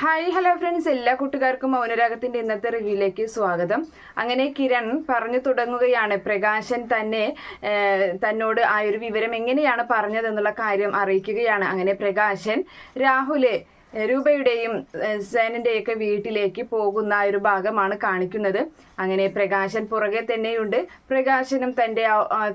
Hi hello friends എല്ലാ കൂട്ടുകാർക്കും മൗനരാഗത്തിന്റെ ഇന്നത്തെ റിവ്യൂയിലേക്ക് സ്വാഗതം. അങ്ങനെ കിരൺ പറഞ്ഞു തുടങ്ങുകയാണ്. പ്രകാശൻ തന്നെ തന്നോട് ആ ഒരു വിവരം എങ്ങനെയാണ് പറഞ്ഞതെന്നുള്ള കാര്യം അറിയിക്കുകയാണ്. അങ്ങനെ പ്രകാശൻ രാഹുൽ രൂപയുടെയും സേനന്റെയൊക്കെ വീട്ടിലേക്ക് പോകുന്ന ഒരു ഭാഗമാണ് കാണിക്കുന്നത്. അങ്ങനെ പ്രകാശൻ പുറകെ തന്നെയുണ്ട്. പ്രകാശനും തന്റെ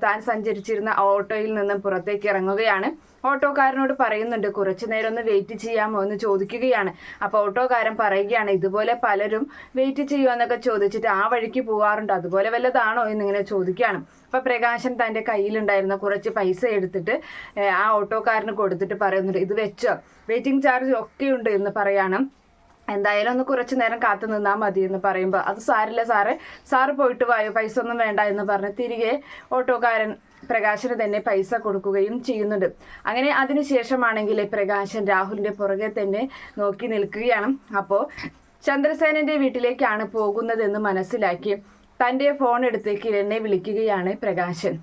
താൻ സഞ്ചരിച്ചിരുന്ന ഓട്ടോയിൽ നിന്നും പുറത്തേക്ക് ഇറങ്ങുകയാണ്. ഓട്ടോക്കാരനോട് പറയുന്നുണ്ട് കുറച്ചു നേരം ഒന്ന് വെയിറ്റ് ചെയ്യാമോ? എന്ന് ചോദിക്കുകയാണ്. അപ്പോൾ ഓട്ടോക്കാരൻ പറയുകയാണ് ഇതുപോലെ പലരും വെയിറ്റ് ചെയ്യുമോ എന്നൊക്കെ ചോദിച്ചിട്ട് ആ വഴിക്ക് പോവാറുണ്ട്. അതുപോലെ വല്ലതാണോ? എന്നിങ്ങനെ ചോദിക്കുകയാണ്. അപ്പൊ പ്രകാശൻ തന്റെ കയ്യിലുണ്ടായിരുന്ന കുറച്ച് പൈസ എടുത്തിട്ട് ആ ഓട്ടോക്കാരന് കൊടുത്തിട്ട് പറയുന്നുണ്ട് ഇത് വെച്ചോ. വെയിറ്റിംഗ് ചാർജ് ഒക്കെ ഉണ്ട് എന്ന് പറയാണ്. എന്തായാലും ഒന്ന് കുറച്ചു നേരം കാത്തു നിന്നാൽ മതി എന്ന് പറയുമ്പോൾ അത് സാരില്ല സാറ്. സാറ് പോയിട്ട് വായോ. പൈസ ഒന്നും വേണ്ട എന്ന് പറഞ്ഞ് തിരികെ ഓട്ടോക്കാരൻ പ്രകാശന് തന്നെ പൈസ കൊടുക്കുകയും ചെയ്യുന്നുണ്ട്. അങ്ങനെ അതിനുശേഷമാണെങ്കിൽ പ്രകാശൻ രാഹുലിന്റെ പുറകെ തന്നെ നോക്കി നിൽക്കുകയാണ്. അപ്പോൾ ചന്ദ്രസേനന്റെ വീട്ടിലേക്കാണ് പോകുന്നതെന്ന് മനസ്സിലാക്കി. തന്റെ ഫോൺ എടുത്ത് കിരണിനെ വിളിക്കുകയാണ് പ്രകാശൻ.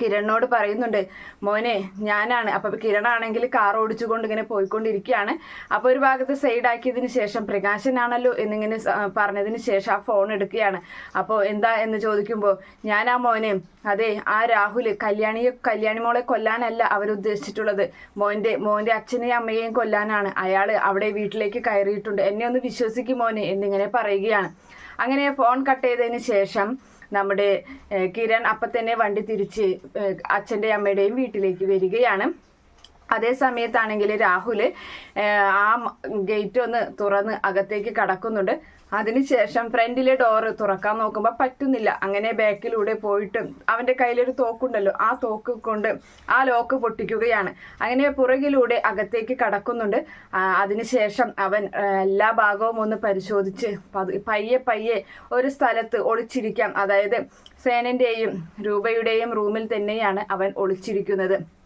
കിരണിനോട് പറയുന്നുണ്ട് മോനെ ഞാനാണ്. അപ്പൊ കിരണാണെങ്കിൽ കാർ ഓടിച്ചുകൊണ്ട് ഇങ്ങനെ പോയിക്കൊണ്ടിരിക്കുകയാണ്. അപ്പോൾ ഒരു ഭാഗത്ത് സൈഡ് ആക്കിയതിന് ശേഷം പ്രകാശനാണല്ലോ എന്നിങ്ങനെ പറഞ്ഞതിന് ശേഷം ആ ഫോൺ എടുക്കുകയാണ്. അപ്പോൾ എന്താ എന്ന് ചോദിക്കുമ്പോൾ ഞാൻ ആ മോനെ അതെ ആ രാഹുൽ കല്യാണിയെ കല്യാണി മോളെ കൊല്ലാനല്ല അവരുദ്ദേശിച്ചിട്ടുള്ളത് മോന്റെ മോന്റെ അച്ഛനെയും അമ്മയെയും കൊല്ലാനാണ്. അയാൾ അവിടെ വീട്ടിലേക്ക് കയറിയിട്ടുണ്ട്. എന്നെ ഒന്ന് വിശ്വസിക്കും മോനെ എന്നിങ്ങനെ പറയുകയാണ്. അങ്ങനെ ഫോൺ കട്ട് ചെയ്തതിന് ശേഷം നമ്മുടെ കിരൺ അപ്പം തന്നെ വണ്ടി തിരിച്ച് അച്ഛന്റെ അമ്മയുടെയും വീട്ടിലേക്ക് വരികയാണ്. അതേ സമയത്താണെങ്കിൽ രാഹുൽ ആ ഗേറ്റ് ഒന്ന് തുറന്ന് അകത്തേക്ക് കടക്കുന്നുണ്ട്. അതിനുശേഷം ഫ്രണ്ടിലെ ഡോറ് തുറക്കാൻ നോക്കുമ്പോൾ പറ്റുന്നില്ല. അങ്ങനെ ബാക്കിലൂടെ പോയിട്ട് അവന്റെ കയ്യിലൊരു തോക്കുണ്ടല്ലോ ആ തോക്ക് കൊണ്ട് ആ ലോക്ക് പൊട്ടിക്കുകയാണ്. അങ്ങനെ പുറകിലൂടെ അകത്തേക്ക് കടക്കുന്നുണ്ട്. അതിനുശേഷം അവൻ എല്ലാ ഭാഗവും ഒന്ന് പരിശോധിച്ച് പയ്യെ പയ്യെ ഒരു സ്ഥലത്ത് ഒളിച്ചിരിക്കാം. അതായത് സേനന്റെയും രൂപയുടെയും റൂമിൽ തന്നെയാണ് അവൻ ഒളിച്ചിരിക്കുന്നത്.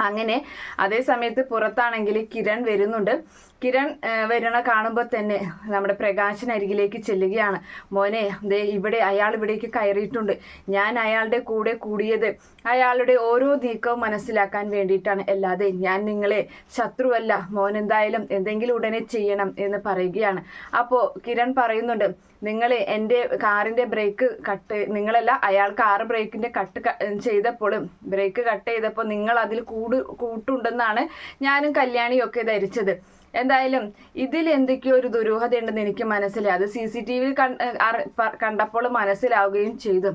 അങ്ങനെ അതേ സമയത്ത് പുറത്താണെങ്കിൽ കിരൺ വരുന്നുണ്ട്. കിരൺ വരണ കാണുമ്പോൾ തന്നെ നമ്മുടെ പ്രകാശൻ അരികിലേക്ക് ചെല്ലുകയാണ്. മോനെ ദേ ഇവിടെ അയാൾ ഇവിടേക്ക് കയറിയിട്ടുണ്ട്. ഞാൻ അയാളുടെ കൂടെ കൂടിയത് അയാളുടെ ഓരോ നീക്കവും മനസ്സിലാക്കാൻ വേണ്ടിയിട്ടാണ്. അല്ലാതെ ഞാൻ നിങ്ങളെ ശത്രുവല്ല. മോൻ എന്തായാലും എന്തെങ്കിലും ഉടനെ ചെയ്യണം എന്ന് പറയുകയാണ്. അപ്പോൾ കിരൺ പറയുന്നുണ്ട് നിങ്ങൾ എന്റെ കാറിന്റെ ബ്രേക്ക് കട്ട് നിങ്ങളല്ല അയാൾ കാർ ബ്രേക്കിന്റെ കട്ട് ചെയ്തപ്പോൾ ബ്രേക്ക് കട്ട് ചെയ്തപ്പോൾ നിങ്ങൾ അതിൽ കൂട് കൂട്ടുണ്ടെന്നാണ് ഞാനും കല്യാണിയും ഒക്കെ ധരിച്ചത്. എന്തായാലും ഇതിൽ എന്തൊക്കെയോ ഒരു ദുരൂഹത ഉണ്ടെന്ന് എനിക്ക് മനസ്സിലായി. അത് സി സി ടി വിയിൽ കണ്ടപ്പോൾ മനസ്സിലാവുകയും ചെയ്തു.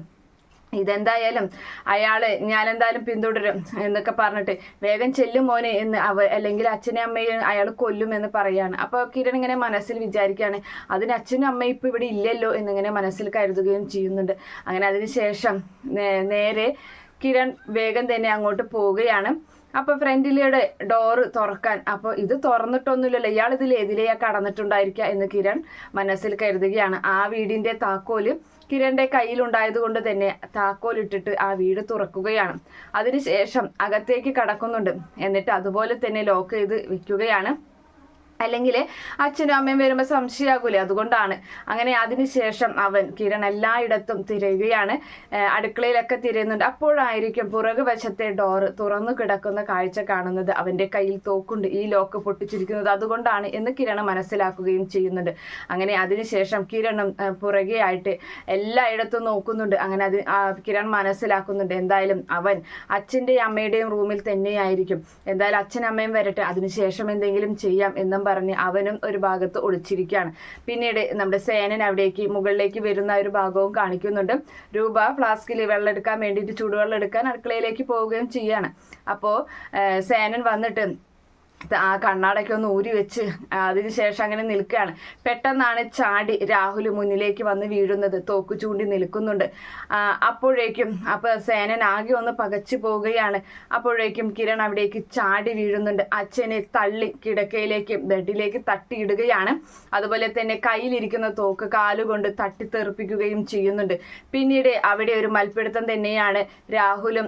ഇതെന്തായാലും അയാളെ ഞാൻ എന്തായാലും പിന്തുടരും എന്നൊക്കെ പറഞ്ഞിട്ട് വേഗം ചെല്ലും മോനെ എന്ന് അവ അല്ലെങ്കിൽ അച്ഛനെ അമ്മയും അയാൾ കൊല്ലും എന്ന് പറയാണ്. അപ്പോൾ കിരൺ ഇങ്ങനെ മനസ്സിൽ വിചാരിക്കുകയാണ് അതിന് അച്ഛനും അമ്മയും ഇപ്പം ഇവിടെ ഇല്ലല്ലോ എന്നിങ്ങനെ മനസ്സിൽ കരുതുകയും ചെയ്യുന്നുണ്ട്. അങ്ങനെ അതിനുശേഷം ശേഷം നേരെ കിരൺ വേഗം തന്നെ അങ്ങോട്ട് പോവുകയാണ്. അപ്പൊ ഫ്രണ്ടിലൂടെ ഡോറ് തുറക്കാൻ. അപ്പോൾ ഇത് തുറന്നിട്ടൊന്നുമില്ലല്ലോ. ഇയാൾ ഇതിൽ എതിലെയാ കടന്നിട്ടുണ്ടായിരിക്കുക എന്ന് കിരൺ മനസ്സിൽ കരുതുകയാണ്. ആ വീടിന്റെ താക്കോൽ കിരണിന്റെ കയ്യിലുണ്ടായത് കൊണ്ട് തന്നെ താക്കോലിട്ടിട്ട് ആ വീട് തുറക്കുകയാണ്. അതിനുശേഷം അകത്തേക്ക് കടക്കുന്നുണ്ട്. എന്നിട്ട് അതുപോലെ തന്നെ ലോക്ക് ചെയ്ത് വെക്കുകയാണ്. അല്ലെങ്കിൽ അച്ഛനും അമ്മയും വരുമ്പോൾ സംശയമാകൂലേ അതുകൊണ്ടാണ്. അങ്ങനെ അതിനുശേഷം അവൻ കിരൺ എല്ലായിടത്തും തിരയുകയാണ്. അടുക്കളയിലൊക്കെ തിരയുന്നുണ്ട്. അപ്പോഴായിരിക്കും പുറകു വശത്തെ ഡോറ് തുറന്നു കിടക്കുന്ന കാഴ്ച കാണുന്നത്. അവന്റെ കയ്യിൽ തോക്കുണ്ട് ഈ ലോക്ക് പൊട്ടിച്ചിരിക്കുന്നത് അതുകൊണ്ടാണ് എന്ന് കിരൺ മനസ്സിലാക്കുകയും ചെയ്യുന്നുണ്ട്. അങ്ങനെ അതിനുശേഷം കിരണും പുറകെ ആയിട്ട് എല്ലായിടത്തും നോക്കുന്നുണ്ട്. അങ്ങനെ അത് കിരൺ മനസ്സിലാക്കുന്നുണ്ട്. എന്തായാലും അവൻ അച്ഛന്റെയും അമ്മയുടെയും റൂമിൽ തന്നെയായിരിക്കും. എന്തായാലും അച്ഛനും അമ്മയും വരട്ടെ. അതിനുശേഷം എന്തെങ്കിലും ചെയ്യാം എന്നും പറഞ്ഞ് അവനും ഒരു ഭാഗത്ത് ഒളിച്ചിരിക്കുകയാണ്. പിന്നീട് നമ്മുടെ സേനൻ അവിടേക്ക് മുകളിലേക്ക് വരുന്ന ഒരു ഭാഗവും കാണിക്കുന്നുണ്ട്. രൂപ ഫ്ലാസ്കിൽ വെള്ളം എടുക്കാൻ വേണ്ടിയിട്ട് ചൂടുവെള്ളം എടുക്കാൻ അടുക്കളയിലേക്ക് പോവുകയും ചെയ്യാണ്. അപ്പോൾ സേനൻ വന്നിട്ട് ആ കണ്ണാടൊക്കെ ഒന്ന് ഊരി വെച്ച് അതിനുശേഷം അങ്ങനെ നിൽക്കുകയാണ്. പെട്ടെന്നാണ് ചാടി രാഹുൽ മുന്നിലേക്ക് വന്ന് വീഴുന്നത്. തോക്ക് ചൂണ്ടി നിൽക്കുന്നുണ്ട്. അപ്പോഴേക്കും അപ്പൊ സേനൻ ആകെ ഒന്ന് പകച്ചു പോവുകയാണ്. അപ്പോഴേക്കും കിരൺ അവിടേക്ക് ചാടി വീഴുന്നുണ്ട്. അച്ഛനെ തള്ളി കിടക്കയിലേക്ക് ബെഡിലേക്ക് തട്ടിയിടുകയാണ്. അതുപോലെ തന്നെ കയ്യിലിരിക്കുന്ന തോക്ക് കാലുകൊണ്ട് തട്ടിത്തെറിപ്പിക്കുകയും ചെയ്യുന്നുണ്ട്. പിന്നീട് അവിടെ ഒരു മൽപ്പിടുത്തം തന്നെയാണ് രാഹുലും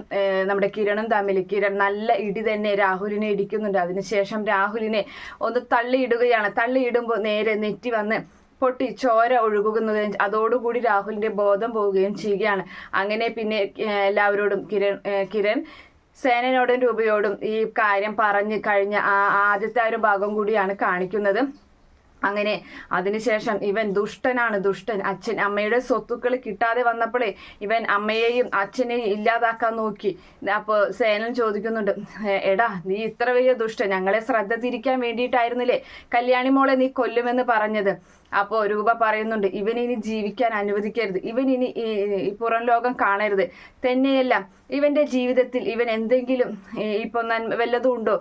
നമ്മുടെ കിരണും തമ്മിൽ. കിരൺ നല്ല ഇടി തന്നെ രാഹുലിനെ ഇടിക്കുന്നുണ്ട്. അതിനുശേഷം രാഹുലിനെ ഒന്ന് തള്ളിയിടുകയാണ്. തള്ളിയിടുമ്പോൾ നേരെ നെറ്റി വന്ന് പൊട്ടി ചോര ഒഴുകുന്നതും അതോടുകൂടി രാഹുലിന്റെ ബോധം പോവുകയും ചെയ്യുകയാണ്. അങ്ങനെ പിന്നെ എല്ലാവരോടും കിരൺ കിരൺ സേനനോടും രൂപയോടും ഈ കാര്യം പറഞ്ഞു കഴിഞ്ഞ ആ ആദ്യത്തെ ഒരു ഭാഗം കൂടിയാണ് കാണിക്കുന്നത്. അങ്ങനെ അതിനുശേഷം ഇവൻ ദുഷ്ടനാണ് ദുഷ്ടൻ. അച്ഛൻ അമ്മയുടെ സ്വത്തുക്കൾ കിട്ടാതെ വന്നപ്പോഴേ ഇവൻ അമ്മയെയും അച്ഛനെയും ഇല്ലാതാക്കാൻ നോക്കി. അപ്പോൾ സേനൻ ചോദിക്കുന്നുണ്ട് എടാ നീ ഇത്ര വലിയ ദുഷ്ടൻ. ഞങ്ങളെ ശ്രദ്ധ തിരിക്കാൻ വേണ്ടിയിട്ടായിരുന്നില്ലേ കല്യാണി മോളെ നീ കൊല്ലുമെന്ന് പറഞ്ഞത്? അപ്പോൾ രൂപ പറയുന്നുണ്ട് ഇവൻ ഇനി ജീവിക്കാൻ അനുവദിക്കരുത്. ഈ പുറം ലോകം കാണരുത്. തന്നെയല്ല ഇവന്റെ ജീവിതത്തിൽ ഇവൻ എന്തെങ്കിലും ഇപ്പൊ നന്മ വല്ലതും ഉണ്ടോ?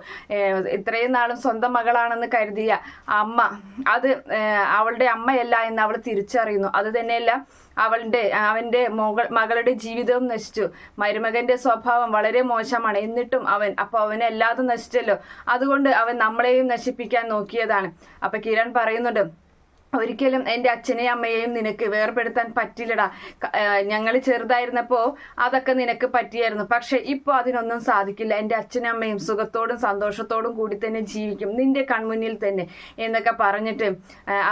ഇത്രയും നാളും സ്വന്തം മകളാണെന്ന് കരുതിയ അമ്മ അത് അവളുടെ അമ്മയല്ല എന്ന് അവൾ തിരിച്ചറിയുന്നു. അത് തന്നെയല്ല അവളുടെ അവന്റെ മകൾ മകളുടെ ജീവിതവും നശിച്ചു. മരുമകന്റെ സ്വഭാവം വളരെ മോശമാണ്. എന്നിട്ടും അവൻ അപ്പൊ അവനെ എല്ലാതും നശിച്ചല്ലോ. അതുകൊണ്ട് അവൻ നമ്മളെയും നശിപ്പിക്കാൻ നോക്കിയതാണ്. അപ്പൊ കിരൺ പറയുന്നുണ്ട് ഒരിക്കലും എന്റെ അച്ഛനെയും അമ്മയെയും നിനക്ക് വേർപെടുത്താൻ പറ്റില്ലടാ. ഞങ്ങൾ ചെറുതായിരുന്നപ്പോൾ അതൊക്കെ നിനക്ക് പറ്റിയായിരുന്നു. പക്ഷെ ഇപ്പോൾ അതിനൊന്നും സാധിക്കില്ല. എന്റെ അച്ഛനും അമ്മയും സുഖത്തോടും സന്തോഷത്തോടും കൂടി തന്നെ ജീവിക്കും. നിന്റെ കൺമുന്നിൽ തന്നെ എന്നൊക്കെ പറഞ്ഞിട്ട്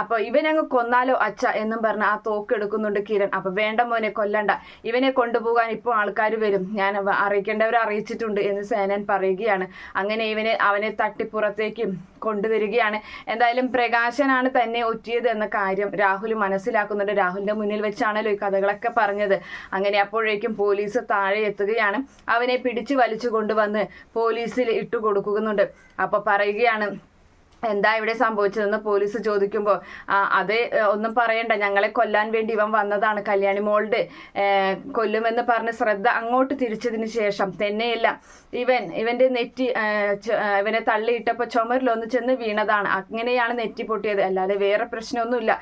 അപ്പോൾ ഇവനങ്ങ് കൊന്നാലോ അച്ഛ എന്നും പറഞ്ഞ് ആ തോക്ക് എടുക്കുന്നുണ്ട് കിരൺ. അപ്പോൾ വേണ്ട മോനെ കൊല്ലണ്ട. ഇവനെ കൊണ്ടുപോകാൻ ഇപ്പോൾ ആൾക്കാർ വരും. ഞാൻ അറിയിക്കേണ്ടവരെ അറിയിച്ചിട്ടുണ്ട് എന്ന് സേനൻ പറയുകയാണ്. അങ്ങനെ ഇവനെ അവനെ തട്ടിപ്പുറത്തേക്ക് കൊണ്ടുവരികയാണ്. എന്തായാലും പ്രകാശനാണ് തന്നെ ഒറ്റിയത്. എന്ന കാര്യം രാഹുൽ മനസ്സിലാക്കുന്നുണ്ട്. രാഹുലിന്റെ മുന്നിൽ വെച്ചാണല്ലോ ഈ കഥകളൊക്കെ പറഞ്ഞത്. അങ്ങനെ അപ്പോഴേക്കും പോലീസ് താഴെ എത്തുകയാണ്. അവനെ പിടിച്ചു വലിച്ചു കൊണ്ടുവന്ന് പോലീസിൽ ഇട്ടു കൊടുക്കുന്നുണ്ട് അപ്പൊ പറയുകയാണ് എന്താ ഇവിടെ സംഭവിച്ചതെന്ന് പോലീസ് ചോദിക്കുമ്പോൾ അത് ഒന്നും പറയണ്ട. ഞങ്ങളെ കൊല്ലാൻ വേണ്ടി ഇവൻ വന്നതാണ്. കല്യാണി മോളുടെ കൊല്ലുമെന്ന് പറഞ്ഞ് ശ്രദ്ധ അങ്ങോട്ട് തിരിച്ചതിന് ശേഷം തന്നെയല്ല ഇവൻ ഇവന്റെ നെറ്റി ഇവനെ തള്ളിയിട്ടപ്പോൾ ചുമരിലൊന്ന് ചെന്ന് വീണതാണ്. അങ്ങനെയാണ് നെറ്റി പൊട്ടിയത്. അല്ലാതെ വേറെ പ്രശ്നമൊന്നുമില്ല.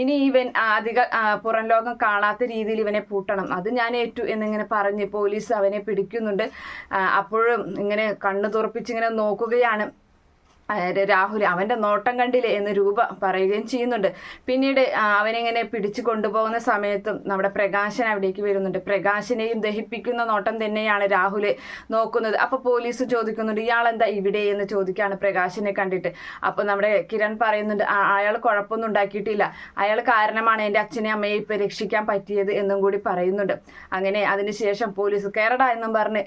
ഇനി ഇവൻ അധിക പുറം ലോകം കാണാത്ത രീതിയിൽ ഇവനെ പൂട്ടണം. അത് ഞാൻ ഏറ്റു എന്നിങ്ങനെ പറഞ്ഞ് പോലീസ് അവനെ പിടിക്കുന്നുണ്ട്. അപ്പോഴും ഇങ്ങനെ കണ്ണു തുറപ്പിച്ച് ഇങ്ങനെ നോക്കുകയാണ്. രാഹുൽ അവന്റെ നോട്ടം കണ്ടില്ലേ എന്ന് രൂപ പറയുകയും ചെയ്യുന്നുണ്ട്. പിന്നീട് അവനിങ്ങനെ പിടിച്ചു കൊണ്ടുപോകുന്ന സമയത്തും നമ്മുടെ പ്രകാശൻ അവിടേക്ക് വരുന്നുണ്ട്. പ്രകാശിനെയും ദഹിപ്പിക്കുന്ന നോട്ടം തന്നെയാണ് രാഹുൽ നോക്കുന്നത്. അപ്പോൾ പോലീസ് ചോദിക്കുന്നുണ്ട് ഇയാൾ എന്താ ഇവിടെ എന്ന് ചോദിക്കുകയാണ് പ്രകാശിനെ കണ്ടിട്ട്. അപ്പോൾ നമ്മുടെ കിരൺ പറയുന്നുണ്ട് അയാൾ കുഴപ്പമൊന്നും ഉണ്ടാക്കിയിട്ടില്ല. അയാൾ കാരണമാണ് എന്റെ അച്ഛനെ അമ്മയെ ഇപ്പൊ രക്ഷിക്കാൻ പറ്റിയത് എന്നും കൂടി പറയുന്നുണ്ട്. അങ്ങനെ അതിനുശേഷം പോലീസ് കേരട എന്നും പറഞ്ഞ്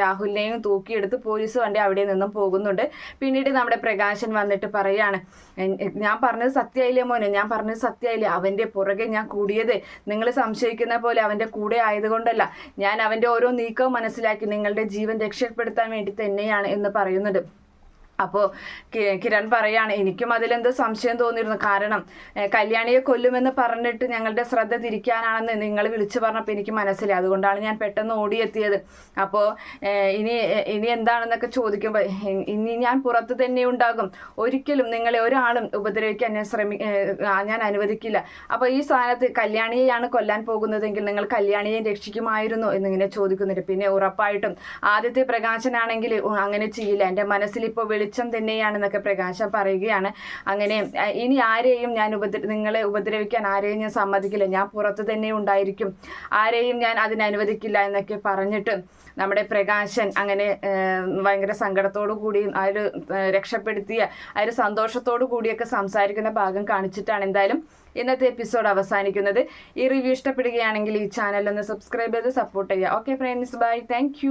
രാഹുലിനെയും തൂക്കിയെടുത്ത് പോലീസ് വണ്ടി അവിടെ നിന്നും പോകുന്നുണ്ട്. പിന്നീട് നമ്മുടെ പ്രകാശൻ വന്നിട്ട് പറയാണ് "എൻ- ഞാൻ പറഞ്ഞത് സത്യമായില്ലേ മോനെ? ഞാൻ പറഞ്ഞത് സത്യമായില്ലേ? അവന്റെ പുറകെ ഞാൻ കൂടിയത് നിങ്ങൾ സംശയിക്കുന്ന പോലെ അവന്റെ കൂടെ ആയതുകൊണ്ടല്ല. ഞാൻ അവന്റെ ഓരോ നീക്കവും മനസ്സിലാക്കി നിങ്ങളുടെ ജീവൻ രക്ഷപ്പെടുത്താൻ വേണ്ടി തന്നെയാണ് എന്ന് പറയുന്നുണ്ട് അപ്പോൾ കിരൺ പറയാണ് എനിക്കും അതിലെന്തോ സംശയം തോന്നിയിരുന്നു. കാരണം കല്യാണിയെ കൊല്ലുമെന്ന് പറഞ്ഞിട്ട് ഞങ്ങളുടെ ശ്രദ്ധ തിരിക്കാനാണെന്ന് നിങ്ങൾ വിളിച്ചു പറഞ്ഞപ്പോൾ എനിക്ക് മനസ്സിലായി. അതുകൊണ്ടാണ് ഞാൻ പെട്ടെന്ന് ഓടിയെത്തിയത്. അപ്പോൾ ഇനി ഇനി എന്താണെന്നൊക്കെ ചോദിക്കുമ്പോൾ ഇനി ഞാൻ പുറത്ത് തന്നെ ഉണ്ടാകും. ഒരിക്കലും നിങ്ങളെ ഒരാളും ഉപദ്രവിക്കാൻ ഞാൻ ശ്രമി ഞാൻ അനുവദിക്കില്ല. അപ്പോൾ ഈ സ്ഥാനത്ത് കല്യാണിയെയാണ് കൊല്ലാൻ പോകുന്നതെങ്കിൽ നിങ്ങൾ കല്യാണിയെ രക്ഷിക്കുമായിരുന്നു എന്നിങ്ങനെ ചോദിക്കുന്നുണ്ട്. പിന്നെ ഉറപ്പായിട്ടും ആദ്യത്തെ പ്രകാശനാണെങ്കിൽ അങ്ങനെ ചെയ്യില്ല. എന്റെ മനസ്സിൽ ഇപ്പോൾ വെളിച്ചം തന്നെയാണെന്നൊക്കെ പ്രകാശം പറയുകയാണ്. അങ്ങനെ ഇനി ആരെയും ഞാൻ ഉപദ്ര നിങ്ങളെ ഉപദ്രവിക്കാൻ ആരെയും ഞാൻ സമ്മതിക്കില്ല. ഞാൻ പുറത്ത് തന്നെ ഉണ്ടായിരിക്കും. ആരെയും ഞാൻ അതിന് അനുവദിക്കില്ല എന്നൊക്കെ പറഞ്ഞിട്ട് നമ്മുടെ പ്രകാശൻ അങ്ങനെ ഭയങ്കര സങ്കടത്തോടു കൂടി ആ ഒരു രക്ഷപ്പെടുത്തിയ ആ ഒരു സന്തോഷത്തോടു കൂടിയൊക്കെ സംസാരിക്കുന്ന ഭാഗം കാണിച്ചിട്ടാണ് എന്തായാലും ഇന്നത്തെ എപ്പിസോഡ് അവസാനിക്കുന്നത്. ഈ റിവ്യൂ ഇഷ്ടപ്പെടുകയാണെങ്കിൽ ഈ ചാനൽ ഒന്ന് സബ്സ്ക്രൈബ് ചെയ്ത് സപ്പോർട്ട് ചെയ്യുക. Okay friends. ബൈ. താങ്ക്